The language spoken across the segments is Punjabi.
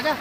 ਆ ਜਾ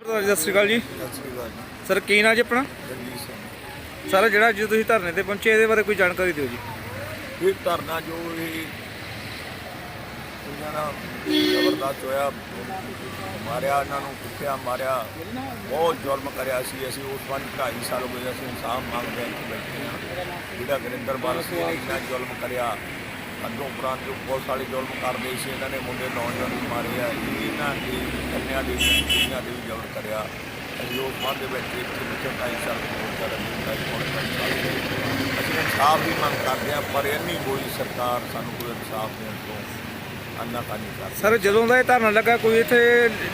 ਪ੍ਰਧਾਨ ਜੀ ਸਤਿ ਸ਼੍ਰੀ ਅਕਾਲ ਜੀ। ਸਤਿ ਸ਼੍ਰੀ ਅਕਾਲ ਸਰ ਕੀ ਨਾਂ ਜੀ ਆਪਣਾ? ਸਿੰਘ। ਸਰ ਜਿਹੜਾ ਅੱਜ ਤੁਸੀਂ ਧਰਨੇ ਤੇ ਪਹੁੰਚੇ ਇਹਦੇ ਬਾਰੇ ਕੋਈ ਜਾਣਕਾਰੀ ਦਿਓ ਜੀ। ਇਹ ਧਰਨਾ ਜੋ ਇਹ ਜ਼ਬਰਦਸਤ ਹੋਇਆ ਮਾਰਿਆ ਇਹਨਾਂ ਨੂੰ ਕੁੱਟਿਆ ਮਾਰਿਆ ਬਹੁਤ ਜ਼ੁਲਮ ਕਰਿਆ ਸੀ। ਅਸੀਂ ਉਸ ਪੰਜ ਢਾਈ ਸਾਲ ਹੋ ਗਏ ਅਸੀਂ ਇਨਸਾਫ ਮੰਗਦੇ ਹਾਂ ਜਿਹੜਾ ਗੁਰਿੰਦਰ ਬਾਲ ਨੇ ਇੰਨਾ ਜ਼ੁਲਮ ਕਰਿਆ ਅੱਗੋਂ ਉਪਰੰਤ ਜੋ ਪੁਲਿਸ ਵਾਲੇ ਜ਼ੁਲਮ ਕਰਦੇ ਸੀ, ਇਹਨਾਂ ਨੇ ਮੁੰਡੇ ਨੌਜਵਾਨ ਵੀ ਮਾਰੇ ਆ ਇਹਨਾਂ ਦੇ ਕੰਨਿਆਂ ਦੇ ਵੀ ਕੁੜੀਆਂ ਦੇ ਵੀ ਜ਼ੁਲਮ ਕਰਿਆ। ਅਸੀਂ ਉਸ ਪੰਜ ਦੇ ਵਿੱਚ ਇੱਥੇ ਬੈਠੇ ਢਾਈ ਸਾਲ ਹੋ। ਗਏ ਅਸੀਂ ਢਾਈ ਪੌਣੇ ਅਸੀਂ ਇਨਸਾਫ ਦੀ ਮੰਗ ਕਰਦੇ ਹਾਂ, ਪਰ ਇੰਨੀ ਕੋਈ ਸਰਕਾਰ ਸਾਨੂੰ ਕੋਈ ਇਨਸਾਫ ਦੇਣ ਤੋਂ ਅੰਨਾ ਸਰ ਜਦੋਂ ਦਾ ਇਹ ਧਰਨਾ ਲੱਗਾ ਕੋਈ ਇੱਥੇ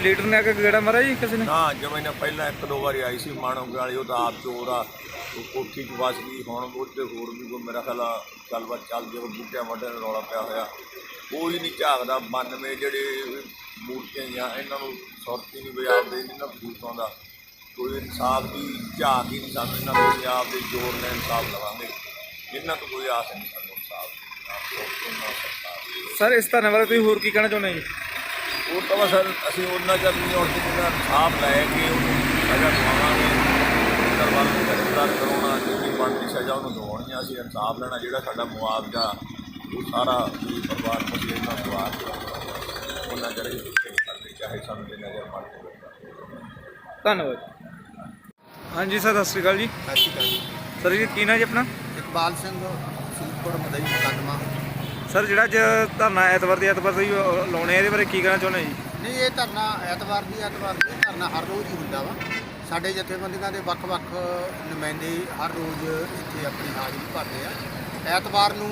ਲੀਡਰ ਨੇ ਆ ਕੇ ਗੇੜਾ ਮਾਰਿਆ ਜੀ ਕਿਸੇ ਨੇ? ਨਾ ਜਿਵੇਂ ਨੇ ਪਹਿਲਾਂ ਇੱਕ ਦੋ ਵਾਰੀ ਆਈ ਸੀ ਮਾਣੋ ਵਾਲੀ ਉਹ ਤਾਂ ਆਪ ਚੋਰ ਆ। ਉਹ ਕੋਠੀ ਚ ਵਸ ਗਈ ਹੁਣ ਉਹਦੇ ਹੋਰ ਵੀ ਕੋਈ ਮੇਰਾ ਖਿਆਲ ਆ ਗੱਲਬਾਤ ਚੱਲਦੀ ਉਹ ਬੂਟਿਆਂ ਵੱਡੇ ਦਾ ਰੌਲਾ ਪਿਆ ਹੋਇਆ। ਕੋਈ ਨਹੀਂ ਝਾਕਦਾ 92 ਜਿਹੜੇ ਮੂਰਤੀਆਂ ਜਾਂ ਇਹਨਾਂ ਨੂੰ ਸੁਰਤੀ ਨਹੀਂ ਪੰਜਾਬ ਦੇ ਇਹਨਾਂ ਨੂੰ ਦੂਰ ਆਉਂਦਾ ਕੋਈ ਇਨਸਾਫ ਦੀ ਝਾਕ ਹੀ ਨਹੀਂ ਸਾਨੂੰ ਇਹਨਾਂ ਨੂੰ ਪੰਜਾਬ ਦੇ ਜ਼ੋਰ ਨਾਲ ਇਨਸਾਫ ਲਵਾਂਗੇ ਇਹਨਾਂ ਤੋਂ ਕੋਈ ਆਸ ਨਹੀਂ ਸਾਨੂੰ ਇਨਸਾਫ ਸਰ ਇਸ ਧਰਨੇ ਬਾਰੇ ਤੁਸੀਂ ਹੋਰ ਕੀ ਕਹਿਣਾ ਚਾਹੁੰਦੇ ਜੀ? ਉਹ ਤਾਂ ਬਸ ਅਸੀਂ ਉਹਨਾਂ ਚਿਰ ਨਹੀਂ ਹੁਣ ਜਿੰਨਾ ਇਨਸਾਫ ਲੈ ਕੇ ਉਹਨੂੰ ਸਜ਼ਾ ਦਵਾਵਾਂਗੇ। ਦਰਬਾਰ ਨੂੰ ਗ੍ਰਿਫਤਾਰ ਕਰਾਉਣਾ ਜਿੰਨੀ ਬਣਦੀ ਸਜ਼ਾ ਉਹਨੂੰ ਦਵਾਉਣੀ ਆ। ਅਸੀਂ ਇਨਸਾਫ ਲੈਣਾ ਜਿਹੜਾ ਸਾਡਾ ਮੁਆਵਜ਼ਾ ਉਹ ਸਾਰਾ ਵੀ ਪਰਿਵਾਰ ਮੁਸਲਿਮ ਦਾ ਪਰਿਵਾਰ ਉਹਨਾਂ ਚਿਰ ਕਰਦੇ ਚਾਹੇ ਸਾਨੂੰ ਦੇ ਨਜ਼ਰ ਜਾਵੇ ਧੰਨਵਾਦ। ਹਾਂਜੀ ਸਰ ਸਤਿ ਸ਼੍ਰੀ ਅਕਾਲ ਜੀ। ਸਤਿ ਸ਼੍ਰੀ ਅਕਾਲ ਜੀ। ਸਰ ਜੀ ਕੀ ਨਾਂ ਜੀ ਆਪਣਾ? ਇਕਬਾਲ ਸਿੰਘ। ਸੂਪਰ ਮਦਈ ਮੁਕੱਦਮਾ। ਸਰ ਜਿਹੜਾ ਅੱਜ ਧਰਨਾ ਐਤਵਾਰ ਦੀ ਐਤਵਾਰ ਅਹ, ਲਾਉਣੇ ਆ ਇਹਦੇ ਬਾਰੇ ਕੀ ਕਹਿਣਾ ਚਾਹੁੰਦੇ ਜੀ? ਨਹੀਂ ਇਹ ਧਰਨਾ ਐਤਵਾਰ ਦੀ ਐਤਵਾਰ ਦੀ ਧਰਨਾ ਹਰ ਰੋਜ਼ ਹੀ ਹੁੰਦਾ ਵਾ। ਸਾਡੇ ਜਥੇਬੰਦੀਆਂ ਦੇ ਵੱਖ-ਵੱਖ ਨੁਮਾਇੰਦੇ ਹਰ ਰੋਜ਼ ਇੱਥੇ ਆਪਣੀ ਹਾਜ਼ਰੀ ਭਰਦੇ ਆ। ਐਤਵਾਰ ਨੂੰ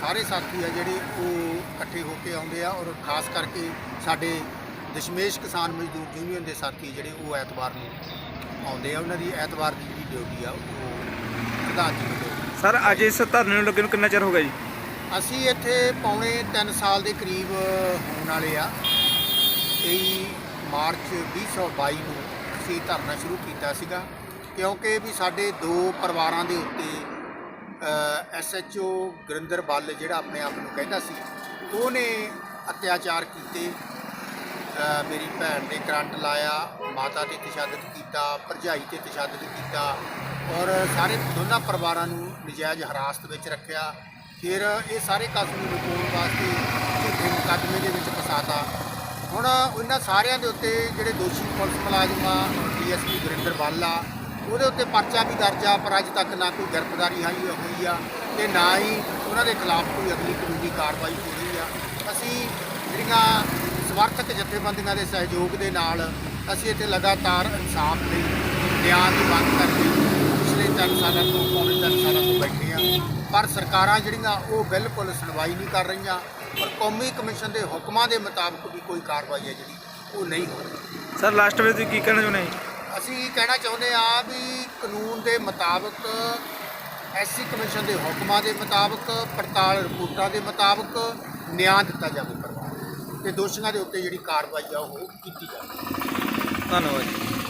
ਸਾਰੇ ਸਾਥੀ ਆ ਜਿਹੜੇ ਉਹ ਇਕੱਠੇ ਹੋ ਕੇ ਆਉਂਦੇ ਆ ਔਰ ਖਾਸ ਕਰਕੇ ਸਾਡੇ ਦਸ਼ਮੇਸ਼ ਕਿਸਾਨ ਮਜ਼ਦੂਰ ਯੂਨੀਅਨ ਦੇ ਸਾਥੀ ਜਿਹੜੇ ਉਹ ਐਤਵਾਰ ਨੂੰ ਆਉਂਦੇ ਆ। ਉਹਨਾਂ ਦੀ ਐਤਵਾਰ ਦੀ ਡਿਊਟੀ ਆ ਉਹ ਪ੍ਰਧਾਨ ਜੀ ਸਰ, ਅੱਜ ਇਸ ਧਰਨੇ ਨੂੰ ਲੱਗੇ ਨੂੰ ਕਿੰਨਾ ਚਿਰ ਹੋ ਗਿਆ ਜੀ? ਅਸੀਂ ਇੱਥੇ ਪੌਣੇ 3 ਸਾਲ ਦੇ ਕਰੀਬ ਹੋਣ ਵਾਲੇ ਆ। 23 ਮਾਰਚ 2022 ਨੂੰ ਅਸੀਂ ਧਰਨਾ ਸ਼ੁਰੂ ਕੀਤਾ ਸੀਗਾ, ਕਿਉਂਕਿ ਵੀ ਸਾਡੇ ਦੋ ਪਰਿਵਾਰਾਂ ਦੇ ਉੱਤੇ ਐਸਐਚਓ ਗੁਰਿੰਦਰ ਬੱਲ ਜਿਹੜਾ ਆਪਣੇ ਆਪ ਨੂੰ ਕਹਿੰਦਾ ਸੀ, ਉਹਨੇ ਅਤਿਆਚਾਰ ਕੀਤੇ। ਮੇਰੀ ਭੈਣ ਦੇ ਕਰੰਟ ਲਾਇਆ, ਮਾਤਾ ਤੇ ਤਸ਼ੱਦਦ ਕੀਤਾ, ਭਰਜਾਈ ਤੇ ਤਸ਼ੱਦਦ ਕੀਤਾ ਔਰ ਸਾਰੇ ਦੋਨਾਂ ਪਰਿਵਾਰਾਂ ਨੂੰ ਨਜਾਇਜ਼ ਹਰਾਸਤ ਵਿੱਚ ਰੱਖਿਆ। ਫਿਰ ਇਹ ਸਾਰੇ ਕਸਮ ਨੂੰ ਲੁਕਾਉਣ ਵਾਸਤੇ ਝੂਠੇ ਮੁਕੱਦਮੇ ਦੇ ਵਿੱਚ ਫਸਾਤਾ। ਹੁਣ ਉਹਨਾਂ ਸਾਰਿਆਂ ਦੇ ਉੱਤੇ ਜਿਹੜੇ ਦੋਸ਼ੀ ਪੁਲਿਸ ਮੁਲਾਜ਼ਮ ਆ, ਡੀਐਸਪੀ ਗੁਰਿੰਦਰ ਬਾਲਾ, ਉਹਦੇ ਉੱਤੇ ਪਰਚਾ ਵੀ ਦਰਜ ਆ, ਪਰ ਅੱਜ ਤੱਕ ਨਾ ਕੋਈ ਗ੍ਰਿਫਤਾਰੀ ਹਾਈ ਹੋਈ ਆ ਤੇ ਨਾ ਹੀ ਉਹਨਾਂ ਦੇ ਖਿਲਾਫ ਕੋਈ ਅਗਲੀ ਕਾਨੂੰਨੀ ਕਾਰਵਾਈ ਹੋ ਰਹੀ ਆ। ਅਸੀਂ ਜਿਹੜੀਆਂ ਸਮਰਥਕ ਜਥੇਬੰਦੀਆਂ ਦੇ ਸਹਿਯੋਗ ਦੇ ਨਾਲ ਅਸੀਂ ਇੱਥੇ ਲਗਾਤਾਰ ਇਨਸਾਫ ਲਈ ਨਿਆਂ ਦੀ ਮੰਗ ਕਰਕੇ ਪਿਛਲੇ ਤਿੰਨ ਸਾਲਾਂ ਤੋਂ ਪੌਣੇ ਤਿੰਨ ਸਾਲਾਂ ਤੋਂ ਬੈਠੇ ਆ। ਪਰ ਸਰਕਾਰਾਂ ਜਿਹੜੀਆਂ ਉਹ ਬਿਲਕੁਲ ਸੁਣਵਾਈ ਨਹੀਂ ਕਰ ਰਹੀਆਂ ਪਰ ਕੌਮੀ ਕਮਿਸ਼ਨ ਦੇ ਹੁਕਮਾਂ ਦੇ ਮੁਤਾਬਕ ਵੀ ਕੋਈ ਕਾਰਵਾਈ ਹੈ ਜਿਹੜੀ ਉਹ ਨਹੀਂ ਹੋ ਰਹੀ। ਸਰ ਲਾਸਟ ਵਿੱਚ ਤੁਸੀਂ ਕੀ ਕਹਿਣਾ ਚਾਹੁੰਦੇ ਜੀ? ਅਸੀਂ ਕਹਿਣਾ ਚਾਹੁੰਦੇ ਆ ਵੀ ਕਾਨੂੰਨ ਦੇ ਮੁਤਾਬਕ ਐਸਸੀ ਕਮਿਸ਼ਨ ਦੇ ਹੁਕਮਾਂ ਦੇ ਮੁਤਾਬਕ ਪੜਤਾਲ ਰਿਪੋਰਟਾਂ ਦੇ ਮੁਤਾਬਕ ਨਿਆਂ ਦਿੱਤਾ ਜਾਵੇ ਪਰਿਵਾਰ ਨੂੰ ਤੇ ਦੋਸ਼ੀਆਂ ਦੇ ਉੱਤੇ ਜਿਹੜੀ ਕਾਰਵਾਈ ਆ ਉਹ ਕੀਤੀ ਜਾਵੇ। ਧੰਨਵਾਦ ਜੀ।